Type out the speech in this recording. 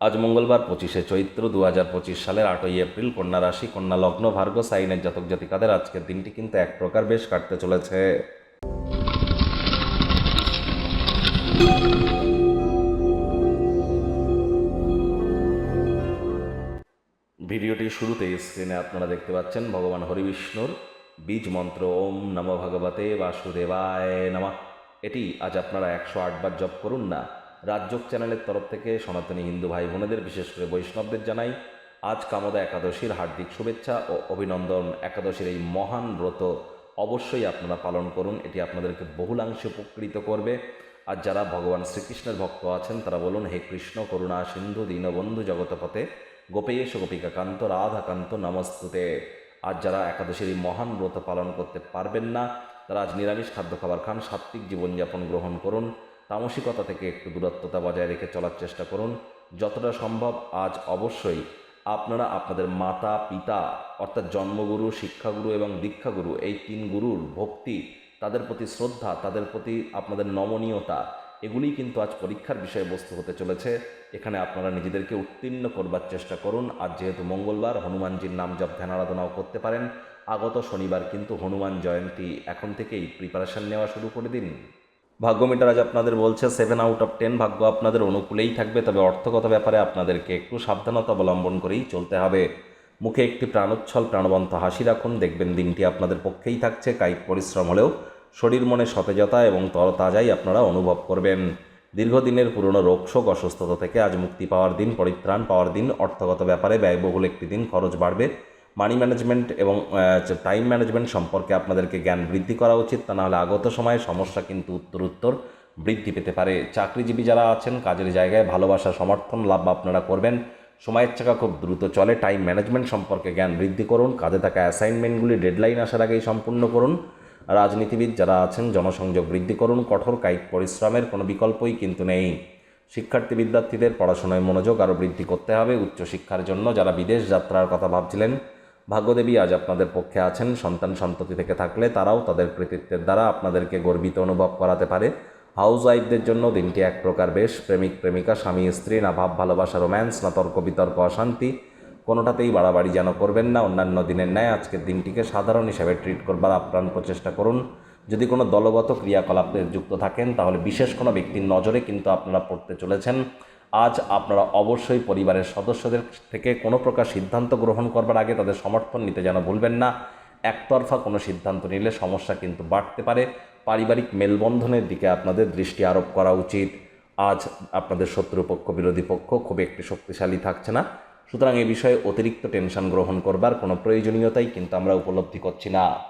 আজ মঙ্গলবার পঁচিশে চৈত্র দু হাজার পঁচিশ সালের আটই এপ্রিল কন্যা রাশি কন্যা লগ্ন ভার্গ সাইনের জাতক জাতিকাদের আজকের দিনটি কিন্তু এক প্রকার বেশ কাটতে চলেছে। ভিডিওটি শুরুতে স্ক্রিনে আপনারা দেখতে পাচ্ছেন ভগবান হরিবিষ্ণুর বীজ মন্ত্র, ওম নম ভগবতে বাসুদেবায় নমঃ। এটি আজ আপনারা একশো আটবার জপ করুন না রাজযোগ চ্যানেলের তরফ থেকে সনাতনী হিন্দু ভাই বোনেদের বিশেষ করে বৈষ্ণবদের জানাই, আজ কামদা একাদশীর হার্দিক শুভেচ্ছা ও অভিনন্দন। একাদশীর এই মহান ব্রত অবশ্যই আপনারা পালন করুন, এটি আপনাদেরকে বহুলাংশে উপকৃত করবে। আর যারা ভগবান শ্রীকৃষ্ণের ভক্ত আছেন, তারা বলুন, হে কৃষ্ণ, করুণা, সিন্ধু, দীনবন্ধু জগতপথে গোপেশ গোপিকাকান্ত, রাধাকান্ত, নমস্তুতে। আজ যারা একাদশীর এই মহান ব্রত পালন করতে পারবেন না, তারা আজ নিরামিষ খাদ্য খাবার খান, সাত্ত্বিক জীবনযাপন গ্রহণ করুন। তামসিকতা থেকে একটু দূরত্বতা বজায় রেখে চলার চেষ্টা করুন। যতটা সম্ভব আজ অবশ্যই আপনারা আপনাদের মাতা, পিতা, অর্থাৎ জন্মগুরু, শিক্ষাগুরু এবং দীক্ষাগুরু, এই তিন গুরুর ভক্তি, তাদের প্রতি শ্রদ্ধা, তাদের প্রতি আপনাদের নমনীয়তা, এগুলিই কিন্তু আজ পরীক্ষার বিষয়বস্তু হতে চলেছে। এখানে আপনারা নিজেদেরকে উত্তীর্ণ করবার চেষ্টা করুন। আজ যেহেতু মঙ্গলবার, হনুমানজির নাম জপ ধ্যান আরাধনাও করতে পারেন। আগত শনিবার কিন্তু হনুমান জয়ন্তী। এখন থেকেই প্রিপারেশন নেওয়া শুরু করে দিন। ভাগ্য মিটার আজ আপনাদের বলছে সেভেন আউট অফ টেন ভাগ্য আপনাদের অনুকূলেই থাকবে, তবে অর্থগত ব্যাপারে আপনাদেরকে একটু সাবধানতা অবলম্বন করেই চলতে হবে। মুখে একটি প্রাণোচ্ছল প্রাণবন্ত হাসি রাখুন, দেখবেন দিনটি আপনাদের পক্ষেই থাকছে, কায়িক পরিশ্রম হলেও শরীর মনে সতেজতা এবং তরতাজাই আপনারা অনুভব করবেন। দীর্ঘদিনের পুরনো রোগশোক অসুস্থতা থেকে আজ মুক্তি পাওয়ার দিন, পরিত্রাণ পাওয়ার দিন, অর্থগত ব্যাপারে ব্যয়বহুল একটি দিন, খরচ বাড়বে মানি ম্যানেজমেন্ট এবং টাইম ম্যানেজমেন্ট সম্পর্কে আপনাদেরকে জ্ঞান বৃদ্ধি করা উচিত, তা নাহলে আগত সময়ে সমস্যা কিন্তু উত্তর উত্তর বৃদ্ধি পেতে পারে। চাকরিজীবী যারা আছেন, কাজের জায়গায় ভালোবাসা, সমর্থন, লাভ আপনারা করবেন। সময়ের চাকা খুব দ্রুত চলে। টাইম ম্যানেজমেন্ট সম্পর্কে জ্ঞান বৃদ্ধি করুন। কাজে থাকা অ্যাসাইনমেন্টগুলি ডেডলাইন আসার আগেই সম্পূর্ণ করুন। রাজনীতিবিদ যারা আছেন, জনসংযোগ বৃদ্ধি করুন। কঠোর কায়িক পরিশ্রমের কোনো বিকল্পই কিন্তু নেই। শিক্ষার্থী বিদ্যার্থীদের পড়াশোনায় মনোযোগ আরও বৃদ্ধি করতে হবে। উচ্চশিক্ষার জন্য যারা বিদেশ যাত্রার কথা ভাবছিলেন ভাগ্যদেবী আজ আপনাদের পক্ষে আছেন। সন্তান সন্ততি থেকে থাকলে তারাও তাদের কৃতিত্বের দ্বারা আপনাদেরকে গর্বিত অনুভব করাতে পারে। হাউস ওয়াইফদের জন্য দিনটি এক প্রকার বেশ। প্রেমিক, প্রেমিকা, স্বামী, স্ত্রী, না ভাব, ভালোবাসা, রোম্যান্স, না তর্ক, বিতর্ক, অশান্তি, কোনোটাতেই বাড়াবাড়ি যেন করবেন না। অন্যান্য দিনের ন্যায় আজকের দিনটিকে সাধারণ হিসাবে ট্রিট করবার আপ্রাণ প্রচেষ্টা করুন। যদি কোনো দলগত ক্রিয়াকলাপে যুক্ত থাকেন, তাহলে বিশেষ কোনো ব্যক্তির নজরে কিন্তু আপনারা পড়তে চলেছেন। আজ আপনারা অবশ্যই পরিবারের সদস্যদের থেকে কোনো প্রকার সিদ্ধান্ত গ্রহণ করবার আগে তাদের সমর্থন নিতে যেন ভুলবেন না। একতরফা কোনো সিদ্ধান্ত নিলে সমস্যা কিন্তু বাড়তে পারে। পারিবারিক মেলবন্ধনের দিকে আপনাদের দৃষ্টি আরোপ করা উচিত। আজ আপনাদের শত্রুপক্ষ, বিরোধী পক্ষ খুব একটি শক্তিশালী থাকছে না। সুতরাং এ বিষয়ে অতিরিক্ত টেনশন গ্রহণ করবার কোনো প্রয়োজনীয়তাই কিন্তু আমরা উপলব্ধি করছি না।